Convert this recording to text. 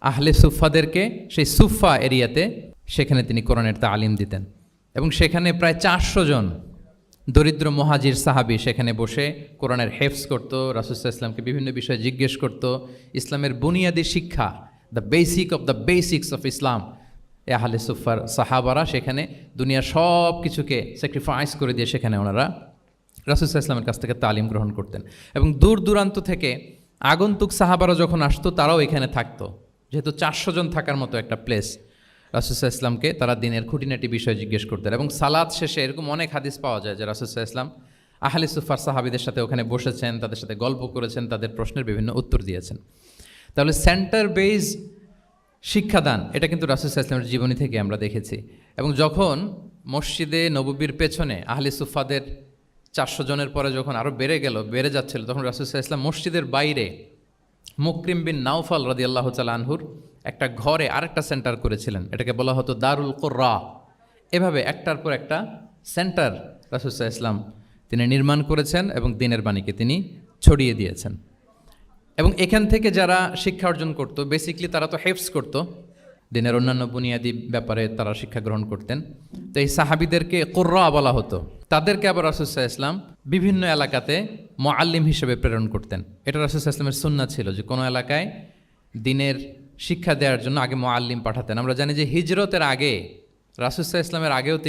আহলে সুফাদেরকে সেই সুফা এরিয়াতে সেখানে তিনি কোরআনের তালিম দিতেন। এবং সেখানে প্রায় চারশো জন দরিদ্র মহাজির সাহাবি সেখানে বসে কোরআনের হেফস করত রাসুসাহ ইসলামকে বিভিন্ন বিষয়ে জিজ্ঞেস করত। ইসলামের বুনিয়াদী শিক্ষা the basic of the basics of Islam এ আহলে সুফার সাহাবারা সেখানে দুনিয়ার সব কিছুকে স্যাক্রিফাইস করে দিয়ে সেখানে ওনারা রাসুসাহ ইসলামের কাছ থেকে তালিম গ্রহণ করতেন। এবং দূর দূরান্ত থেকে আগন্তুক সাহাবারা যখন আসতো, তারাও এখানে থাকতো। যেহেতু চারশো জন থাকার মতো একটা প্লেস রাসুসাহ ইসলামকে তারা দিনের খুঁটিনাটি বিষয় জিজ্ঞেস করতেন এবং সালাদ শেষে এরকম অনেক হাদিস পাওয়া যায় যে রাসুসাহ ইসলাম আহলে সুফার সাহাবিদের সাথে ওখানে বসেছেন, তাদের সাথে গল্প করেছেন, তাদের প্রশ্নের বিভিন্ন উত্তর দিয়েছেন। তাহলে সেন্টার বেজ শিক্ষাদান, এটা কিন্তু রাসুসাহ ইসলামের জীবনী থেকে আমরা দেখেছি। এবং যখন মসজিদে নববীর পেছনে আহলে সুফাদের চারশো জনের পরে যখন আরও বেড়ে গেল, বেড়ে যাচ্ছিল, তখন রাসুসাহ ইসলাম মসজিদের বাইরে মুকরিম বিন নাউফাল রদি আল্লাহ আনহুর একটা ঘরে আরেকটা সেন্টার করেছিলেন। এটাকে বলা হতো দারুল কোর্রা। এভাবে একটার পর একটা সেন্টার রাসুসাহ ইসলাম তিনি নির্মাণ করেছেন এবং দিনের বাণীকে তিনি ছড়িয়ে দিয়েছেন। এবং এখান থেকে যারা শিক্ষা অর্জন করতো বেসিকলি তারা তো হেফস করতো। দিনের অন্যান্য বুনিয়াদী ব্যাপারে তারা শিক্ষা গ্রহণ করতেন। তো এই সাহাবিদেরকে কোর্রা বলা হতো। তাদেরকে আবার রাসুসাহ ইসলাম বিভিন্ন এলাকাতে মোয়াল্লিম হিসেবে প্রেরণ করতেন। এটা রাসুসাহ ইসলামের সুন্না ছিল যে কোনো এলাকায় দিনের শিক্ষা দেওয়ার জন্য আগে মোয়াল্লিম পাঠাতেন। আমরা জানি যে হিজরতের আগে রাসুসাহ ইসলামের আগেও তিনি